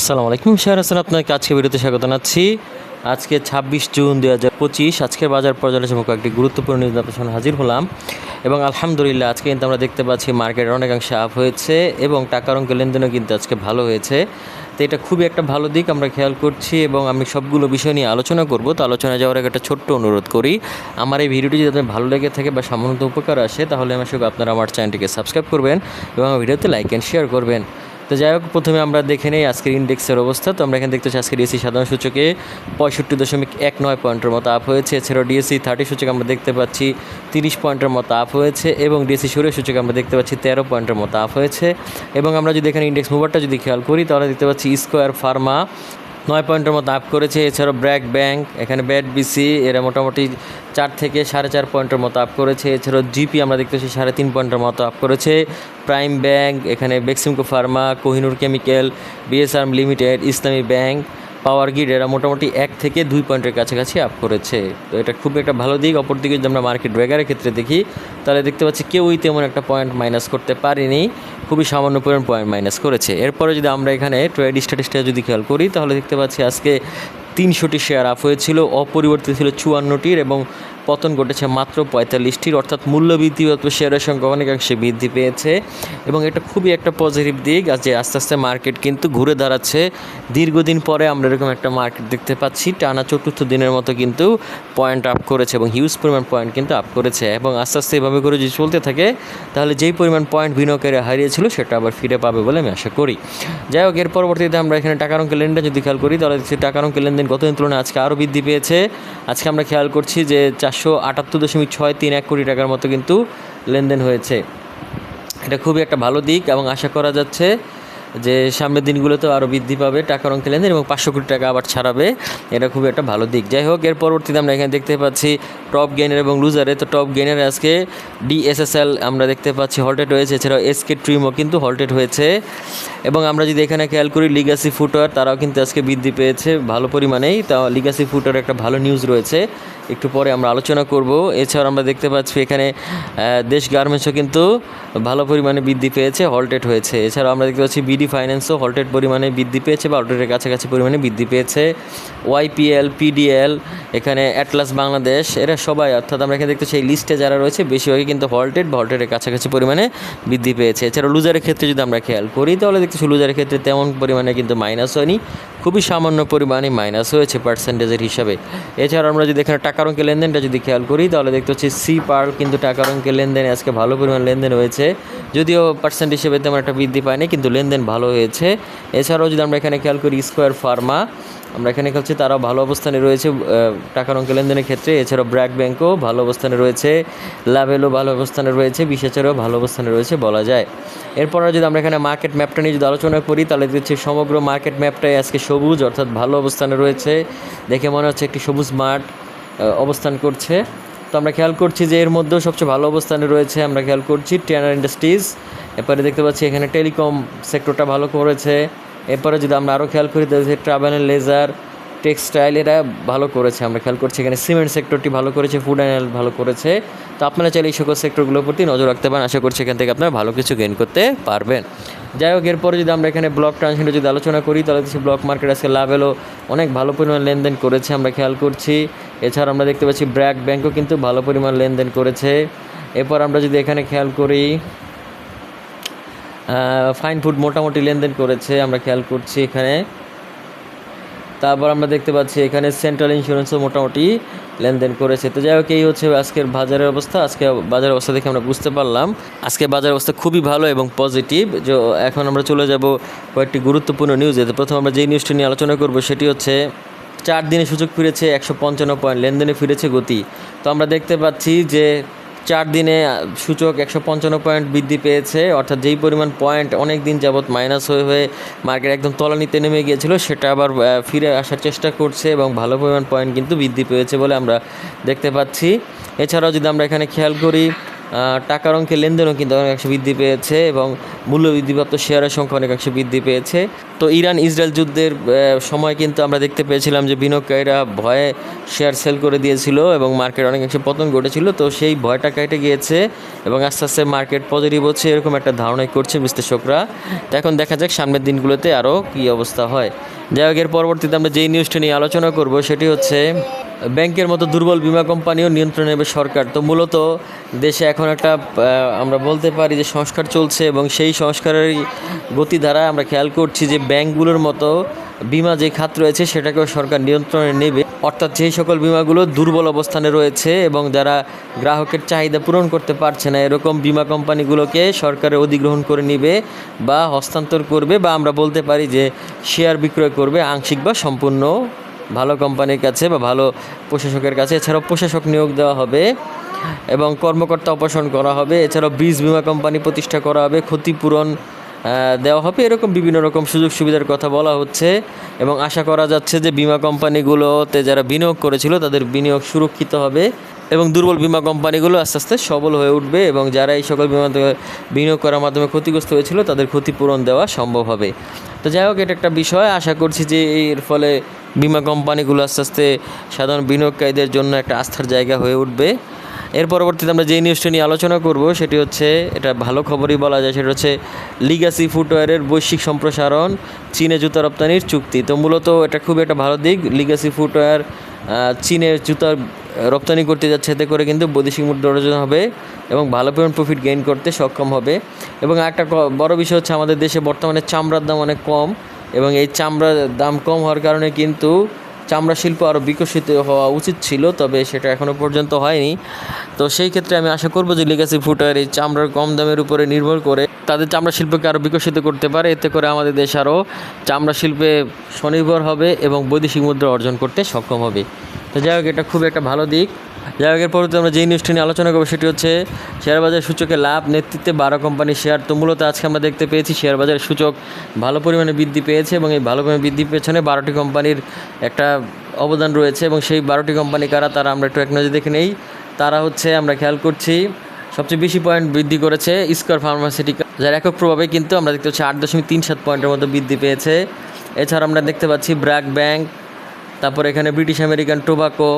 আসসালামু আলাইকুম শাহর হাসান আপনাকে। আজকে ভিডিওতে স্বাগত জানাচ্ছি। আজকে ছাব্বিশ জুন দুই হাজার পঁচিশ আজকের বাজার পর্যালোচনা কয়েকটি গুরুত্বপূর্ণ নিউজ আপনার সামনে হাজির হলাম। এবং আলহামদুলিল্লাহ, আজকে কিন্তু আমরা দেখতে পাচ্ছি মার্কেটের অনেকাংশে আপ হয়েছে এবং টাকার অঙ্কের লেনদেনও কিন্তু আজকে ভালো হয়েছে। তো এটা খুবই একটা ভালো দিক, আমরা খেয়াল করছি এবং আমি সবগুলো বিষয় নিয়ে আলোচনা করব। তো আলোচনা যাওয়ার আগে একটা ছোট্ট অনুরোধ করি, আমার এই ভিডিওটি যদি আপনার ভালো লেগে থাকে বা সামান্য উপকার আসে, তাহলে আমার সঙ্গে আপনারা আমার চ্যানেলটিকে সাবস্ক্রাইব করবেন এবং ভিডিওতে লাইক অ্যান্ড শেয়ার করবেন। তো যাই হোক, প্রথমে আমরা দেখে নিই আজকের ইন্ডেক্সের অবস্থা। তো আমরা এখানে দেখতে পাচ্ছি আজকে ডিএসি সাধারণ সূচকে পঁয়ষট্টি দশমিক এক নয় পয়েন্টের মতো আপ হয়েছে। এছাড়াও ডিএসি থার্টি সূচক আমরা দেখতে পাচ্ছি তিরিশ পয়েন্টের মতো আপ হয়েছে এবং ডিএসি সুরের সূচকে আমরা দেখতে পাচ্ছি তেরো পয়েন্টের মতো আপ হয়েছে। এবং আমরা যদি এখানে ইন্ডেক্স মুভারটা যদি খেয়াল করি, তাহলে দেখতে পাচ্ছি স্কোয়ার ফার্মা নয় পয়েন্টের মতো আপ করেছে। এছাড়াও ব্র্যাক ব্যাংক, এখানে ব্যাট বিসি, এরা মোটামুটি চার থেকে সাড়ে চার পয়েন্টের মতো আপ করেছে। এছাড়াও জিপি আমরা দেখতে পাচ্ছি সাড়ে তিন পয়েন্টের মতো আপ করেছে। প্রাইম ব্যাংক, এখানে Beximco pharma, Kohinoor chemical BSRM limited, Islami bank, power grid, এরা মোটামুটি এক থেকে দুই পয়েন্টের কাছাকাছি আপ করেছে। তো এটা খুব একটা ভালো দিক। অপরদিকে যদি আমরা মার্কেট ব্রেগারের ক্ষেত্রে দেখি, তাহলে দেখতে পাচ্ছি কেউই তেমন একটা পয়েন্ট মাইনাস করতে পারেনি। খুবই সামান্য পরিমাণ পয়েন্ট মাইনাস করেছে। এরপরে যদি আমরা এখানে ট্রেড স্ট্যাটিসটা যদি খেয়াল করি, তাহলে দেখতে পাচ্ছি আজকে তিনশোটি শেয়ার আপ হয়েছিল, অপরিবর্তিত ছিল চুয়ান্নটির এবং পতন ঘটেছে মাত্র পঁয়তাল্লিশটির, অর্থাৎ মূল্যবৃদ্ধি অথবা শেয়ারের সংখ্যা অনেকাংশে বৃদ্ধি পেয়েছে। এবং এটা খুবই একটা পজিটিভ দিক আজ যে আস্তে আস্তে মার্কেট কিন্তু ঘুরে দাঁড়াচ্ছে। দীর্ঘদিন পরে আমরা এরকম একটা মার্কেট দেখতে পাচ্ছি। টানা চতুর্থ দিনের মতো কিন্তু পয়েন্ট আপ করেছে এবং হিউজ পরিমাণ পয়েন্ট কিন্তু আপ করেছে। এবং আস্তে আস্তে এভাবে করে যদি চলতে থাকে, তাহলে যেই পরিমাণ পয়েন্ট বিনিয়োগকারী হারিয়েছিল, সেটা আবার ফিরে পাবে বলে আমি আশা করি। যাই হোক, এর পরবর্তীতে আমরা এখানে টাকার অঙ্কের লেনদেন যদি খেয়াল করি, তাহলে টাকার অঙ্কের লেনদেন গত দিন তুলনায় আজকে আরও বৃদ্ধি পেয়েছে। আজকে আমরা খেয়াল করছি যে চারশো আটাত্তর দশমিক ছয় তিন এক কোটি টাকার মতো কিন্তু লেনদেন হয়েছে। এটা খুবই একটা ভালো দিক এবং আশা করা যাচ্ছে যে সামনের দিনগুলোতে আরও বৃদ্ধি পাবে টাকার অঙ্কে লেনদেন এবং পাঁচশো কোটি টাকা আবার ছাড়াবে। এটা খুবই একটা ভালো দিক। যাই হোক, এর পরবর্তীতে আমরা এখানে দেখতে পাচ্ছি টপ গেইনার এবং লুজারে তো টপ গেইনার আজকে ডিএসএসএল আমরা দেখতে পাচ্ছি হল্টেড হয়েছে। এছাড়াও এসকে ট্রিমও কিন্তু হল্টেড হয়েছে। এবং আমরা যদি এখানে খেয়াল করি লিগাসি ফুটওয়ার তারাও কিন্তু আজকে বৃদ্ধি পেয়েছে ভালো পরিমাণেই। তা লিগাসি ফুটওয়ার একটা ভালো নিউজ রয়েছে। একটু পরে আমরা আলোচনা করব। এছাড়া আমরা দেখতে পাচ্ছি এখানে দেশ গার্মেন্টসও কিন্তু ভালো পরিমাণে বৃদ্ধি পেয়েছে হল্টেড হয়েছে। এছাড়াও আমরা দেখতে পাচ্ছি বিডি ফাইন্যান্সও হল্টেড পরিমাণে বৃদ্ধি পেয়েছে বা হল্টেডের কাছাকাছি পরিমাণে বৃদ্ধি পেয়েছে। ওয়াইপিএল পিডিএল এখানে অ্যাটলাস বাংলাদেশ এরা সবাই, অর্থাৎ আমরা এখানে দেখতে সেই লিস্টে যারা রয়েছে, বেশিরভাগই কিন্তু হল্টেড বা হল্টেডের কাছাকাছি পরিমাণে বৃদ্ধি পেয়েছে। এছাড়া লুজারের ক্ষেত্রে যদি আমরা খেয়াল করি, তাহলে দেখতেছি লুজারের ক্ষেত্রে তেমন পরিমাণে কিন্তু মাইনাস হয়নি। খুবই সামান্য পরিমাণে মাইনাস হয়েছে পার্সেন্টেজের হিসাবে। এছাড়া আমরা যদি এখানে টাকার অঙ্কের লেনদেনটা যদি খেয়াল করি, তাহলে দেখতে হচ্ছে সি পার্ল কিন্তু টাকার অঙ্কের লেনদেনে আজকে ভালো পরিমাণ লেনদেন হয়েছে। যদিও পার্সেন্ট হিসেবে তেমন একটা বৃদ্ধি পায়নি, কিন্তু লেনদেন ভালো হয়েছে। এছাড়াও যদি আমরা এখানে খেয়াল করি স্কোয়ার ফার্মা আমরা এখানে খেলছি তারাও ভালো অবস্থানে রয়েছে টাকার অঙ্কের লেনদেনের ক্ষেত্রে। এছাড়াও ব্র্যাক ব্যাংকও ভালো অবস্থানে রয়েছে, লাভেলও ভালো অবস্থানে রয়েছে বিশেষারও ভালো অবস্থানে রয়েছে বলা যায়। এরপর যদি আমরা এখানে মার্কেট ম্যাপটা নিয়ে যদি আলোচনা করি, তাহলে দেখছি সমগ্র মার্কেট ম্যাপটাই আজকে সবুজ, অর্থাৎ ভালো অবস্থানে রয়েছে। দেখে মনে হচ্ছে একটি সবুজ মাঠ অবস্থান করছে। তো আমরা খেয়াল করছি যে এর মধ্যেও সবচেয়ে ভালো অবস্থানে রয়েছে, আমরা খেয়াল করছি ট্রেনার ইন্ডাস্ট্রিজ এরপরে দেখতে পাচ্ছি এখানে টেলিকম সেক্টরটা ভালো করেছে। এরপরে যদি আমরা আরও খেয়াল করি তাহলে ট্রাভেল অ্যান্ড লেজার টেক্সটাইল এরা ভালো করেছে, আমরা খেয়াল করছি এখানে সিমেন্ট সেক্টরটি ভালো করেছে ফুড অ্যান্ড ভালো করেছে। তো আপনারা চাইলে এই সকল সেক্টরগুলোর প্রতি নজর রাখতে পারেন, আশা করছি এখান থেকে আপনারা ভালো কিছু গেইন করতে পারবেন। যাই হোক, এরপরে যদি আমরা এখানে ব্লক ট্রানজিশনে যদি আলোচনা করি, তাহলে দেখছি ব্লক মার্কেট আজকে লাভ এলো, অনেক ভালো পরিমাণ লেনদেন করেছে, আমরা খেয়াল করছি। এছাড়া আমরা দেখতে পাচ্ছি ব্র্যাক ব্যাংকও কিন্তু ভালো পরিমাণ লেনদেন করেছে। এরপর আমরা যদি এখানে খেয়াল করি ফাইন ফুড মোটামুটি লেনদেন করেছে, আমরা খেয়াল করছি এখানে। তারপর আমরা দেখতে পাচ্ছি এখানে সেন্ট্রাল ইন্স্যুরেন্সও মোটামুটি লেনদেন করেছে। তো যাই হোক, এই হচ্ছে আজকের বাজারের অবস্থা। আজকে বাজারের অবস্থা দেখে আমরা বুঝতে পারলাম। আজকে বাজারের অবস্থা খুবই ভালো এবং পজিটিভ যে, এখন আমরা চলে যাব কয়েকটি গুরুত্বপূর্ণ নিউজে তো প্রথম আমরা যেই নিউজটি নিয়ে আলোচনা করব, সেটি হচ্ছে চার দিনে সুযোগ ফিরেছে একশো পঞ্চান্ন পয়েন্ট লেনদেনে ফিরেছে গতি। তো আমরা দেখতে পাচ্ছি যে চার দিনে সূচক একশো পঞ্চান্ন পয়েন্ট বৃদ্ধি পেয়েছে। অর্থাৎ যেই পরিমাণ পয়েন্ট অনেক দিন যাবৎ মাইনাস হয়ে হয়ে মার্কেট একদম তলানিতে নেমে গিয়েছিল, সেটা আবার ফিরে আসার চেষ্টা করছে এবং ভালো পরিমাণ পয়েন্ট কিন্তু বৃদ্ধি পেয়েছে বলে আমরা দেখতে পাচ্ছি। এছাড়াও যদি আমরা এখানে খেয়াল করি টাকার অঙ্কের লেনদেনও কিন্তু অনেকাংশে বৃদ্ধি পেয়েছে এবং মূল্য বৃদ্ধিপ্রাপ্ত শেয়ারের সংখ্যা অনেকাংশে বৃদ্ধি পেয়েছে। তো ইরান ইসরায়েল যুদ্ধের সময় কিন্তু আমরা দেখতে পেয়েছিলাম যে বিনিয়োগকারীরা ভয়ে শেয়ার সেল করে দিয়েছিল এবং মার্কেট অনেকাংশে পতন ঘটেছিল। তো সেই ভয়টা কেটে গিয়েছে এবং আস্তে আস্তে মার্কেট পজিটিভ হচ্ছে, এরকম একটা ধারণাই করছে বিশ্লেষকরা। তো এখন দেখা যাক সামনের দিনগুলোতে আরও কী অবস্থা হয়। যাই হোক, এর পরবর্তীতে আমরা যেই নিউজটা নিয়ে আলোচনা করব সেটি হচ্ছে ব্যাংকের মতো দুর্বল বিমা কোম্পানিও নিয়ন্ত্রণ নেবে সরকার। তো মূলত দেশে এখন একটা আমরা বলতে পারি যে সংস্কার চলছে এবং সেই সংস্কারের গতিধারা আমরা খেয়াল করছি যে ব্যাংকগুলোর মতো বিমা যে খাত রয়েছে সেটাকেও সরকার নিয়ন্ত্রণে নেবে। অর্থাৎ যেই সকল বিমাগুলো দুর্বল অবস্থানে রয়েছে এবং যারা গ্রাহকের চাহিদা পূরণ করতে পারছে না, এরকম বিমা কোম্পানিগুলোকে সরকারের অধিগ্রহণ করে নেবে বা হস্তান্তর করবে বা আমরা বলতে পারি যে শেয়ার বিক্রয় করবে, আংশিক বা সম্পূর্ণ ভালো কোম্পানির কাছে বা ভালো প্রশাসকের কাছে এছাড়াও প্রশাসক নিয়োগ দেওয়া হবে এবং কর্মকর্তা অপসারণ করা হবে। এছাড়াও বীজ বিমা কোম্পানি প্রতিষ্ঠা করা হবে, ক্ষতিপূরণ দেওয়া হবে। এরকম বিভিন্ন রকম সুযোগ সুবিধার কথা বলা হচ্ছে এবং আশা করা যাচ্ছে যে বিমা কোম্পানিগুলোতে যারা বিনিয়োগ করেছিল তাদের বিনিয়োগ সুরক্ষিত হবে এবং দুর্বল বিমা কোম্পানিগুলো আস্তে আস্তে সবল হয়ে উঠবে এবং যারা এই সকল বিমা বিনিয়োগ করার মাধ্যমে ক্ষতিগ্রস্ত হয়েছিল তাদের ক্ষতিপূরণ দেওয়া সম্ভব হবে। তো যাই হোক, এটা একটা বিষয়। আশা করছি যে এর ফলে বিমা কোম্পানিগুলো আস্তে আস্তে সাধারণ বিনিয়োগকারীদের জন্য একটা আস্থার জায়গা হয়ে উঠবে। এর পরবর্তীতে আমরা যে নিউজটা নিয়ে আলোচনা করব সেটি হচ্ছে এটা ভালো খবরই বলা যায় সেটা হচ্ছে লিগাসি ফুটওয়্যারের বৈশ্বিক সম্প্রসারণ চীনে জুতা রপ্তানির চুক্তি। তো মূলত এটা খুব একটা ভালো দিক লিগাসি ফুটওয়্যার আহ, চীনে জুতার রপ্তানি করতে যাচ্ছে এতে করে কিন্তু বৈদেশিক মুদ্রা অর্জন হবে এবং ভালো পরিমাণ প্রফিট গেইন করতে সক্ষম হবে। এবং একটা বড় বিষয় হচ্ছে আমাদের দেশে বর্তমানে চামড়ার দাম অনেক কম। এবং এই চামড়ার দাম কম হওয়ার কারণে কিন্তু চামড়া শিল্প আরও বিকশিত হওয়া উচিত ছিল, তবে সেটা এখনও পর্যন্ত হয়নি। তো সেই ক্ষেত্রে আমি আশা করব যে লিগাসি ফুটার এই চামড়ার কম দামের উপরে নির্ভর করে তাদের চামড়া শিল্পকে আরও বিকশিত করতে পারে। এতে করে আমাদের দেশ আরও চামড়া শিল্পে স্বনির্ভর হবে এবং বৈদেশিক মুদ্রা অর্জন করতে সক্ষম হবে। তো যাই হোক, এটা খুব একটা ভালো দিক। যাই হোক আমরা যেই নিউজটি নিয়ে আলোচনা করব সেটি হচ্ছে শেয়ার বাজার সূচকে লাভ, নেতৃত্বে বারো কোম্পানির শেয়ার তো মূলত আজকে আমরা দেখতে পেয়েছি শেয়ার বাজারের সূচক ভালো পরিমাণে বৃদ্ধি পেয়েছে এবং এই ভালো পরিমাণে বৃদ্ধির পেছনে বারোটি কোম্পানির একটা অবদান রয়েছে এবং সেই বারোটি কোম্পানি কারা, তারা আমরা একটু এক দেখে নেই। তারা হচ্ছে আমরা খেয়াল করছি, সবচেয়ে বেশি পয়েন্ট বৃদ্ধি করেছে স্কোয়ার ফার্মাসিউটিক্যাল যার একক প্রভাবে কিন্তু আমরা দেখতে পাচ্ছি আট দশমিক তিন সাত পয়েন্টের মতো বৃদ্ধি পেয়েছে। এছাড়া আমরা দেখতে পাচ্ছি ব্র্যাক ব্যাংক তারপর এখানে ব্রিটিশ আমেরিকান টোবাকো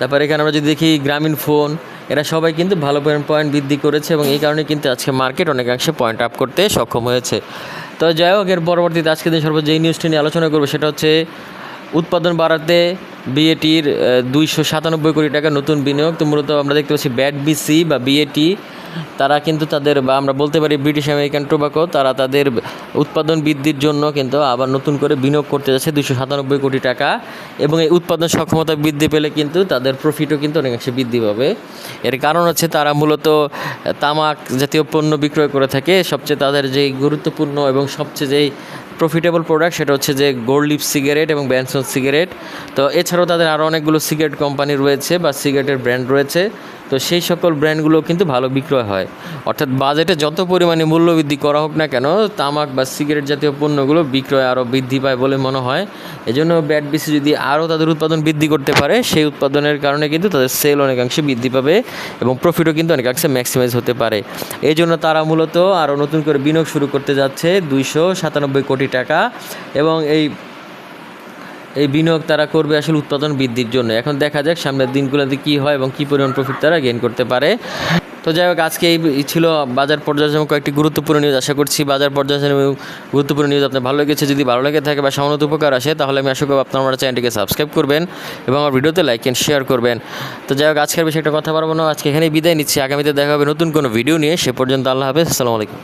তারপর এখানে আমরা যদি দেখি গ্রামীণ ফোন, এরা সবাই কিন্তু ভালো পয়েন্ট বৃদ্ধি করেছে এবং এই কারণে কিন্তু আজকে মার্কেট অনেকাংশে পয়েন্ট আপ করতে সক্ষম হয়েছে। তো যাই হোক, এর পরবর্তীতে আজকে দিন সর্ব যেই নিউজটি নিয়ে আলোচনা করব সেটা হচ্ছে উৎপাদন বাড়াতে বিএটির দুইশো সাতানব্বই কোটি টাকা নতুন বিনিয়োগ। তো মূলত আমরা দেখতে পাচ্ছি ব্যাট বিসি বা বিএটি তারা কিন্তু তাদের, বা আমরা বলতে পারি ব্রিটিশ আমেরিকান টোবাকো, তারা তাদের উৎপাদন বৃদ্ধির জন্য কিন্তু আবার নতুন করে বিনিয়োগ করতে যাচ্ছে দুশো সাতানব্বই কোটি টাকা। এবং এই উৎপাদন সক্ষমতা বৃদ্ধি পেলে কিন্তু তাদের প্রফিটও কিন্তু অনেকাংশে বৃদ্ধি পাবে। এর কারণ হচ্ছে তারা মূলত তামাক জাতীয় পণ্য বিক্রয় করে থাকে। সবচেয়ে তাদের যে গুরুত্বপূর্ণ এবং সবচেয়ে যেই প্রফিটেবল প্রোডাক্ট সেটা হচ্ছে যে গোল্ড লিপ সিগারেট এবং ব্যানসন সিগারেট তো এছাড়াও তাদের আরও অনেকগুলো সিগারেট কোম্পানি রয়েছে বা সিগারেটের ব্র্যান্ড রয়েছে। তো সেই সকল ব্র্যান্ডগুলো কিন্তু ভালো বিক্রয় হয়। অর্থাৎ বাজেটে যত পরিমাণে মূল্যবৃদ্ধি করা হোক না কেন, তামাক বা সিগারেট জাতীয় পণ্যগুলো বিক্রয় আরও বৃদ্ধি পায় বলে মনে হয়। এজন্য ব্যাট বিসি যদি আরও তাদের উৎপাদন বৃদ্ধি করতে পারে, সেই উৎপাদনের কারণে কিন্তু তাদের সেল অনেকাংশে বৃদ্ধি পাবে এবং প্রফিটও কিন্তু অনেকাংশে ম্যাক্সিমাইজ হতে পারে। এই জন্য তারা মূলত আরও নতুন করে বিনিয়োগ শুরু করতে যাচ্ছে দুইশো সাতানব্বই কোটি টাকা এবং এই এই বিনিয়োগ তারা করবে আসলে উৎপাদন বৃদ্ধির জন্য। এখন দেখা যাক সামনের দিনগুলোতে কী হয় এবং কী পরিমাণ প্রফিট তারা গেইন করতে পারে। তো যাই হোক, আজকে এই ছিল বাজার পর্যালোচনা কয়েকটি গুরুত্বপূর্ণ নিউজ আশা করছি বাজার পর্যালোচনা গুরুত্বপূর্ণ নিউজ আপনার ভালো লেগেছে। যদি ভালো লেগে থাকে বা সামান্য উপকার আসে, তাহলে আমি আশা করব আপনার আমার চ্যানেলটিকে সাবস্ক্রাইব করবেন এবং আমার ভিডিওতে লাইক অ্যান্ড শেয়ার করবেন। তো যাই হোক, আজকের বিষয়ে একটা কথা পারব না। আজকে এখানেই বিদায় নিচ্ছি। আগামীতে দেখা হবে নতুন কোনো ভিডিও নিয়ে। সে পর্যন্ত আল্লাহ হাফেজ। আসসালামু আলাইকুম।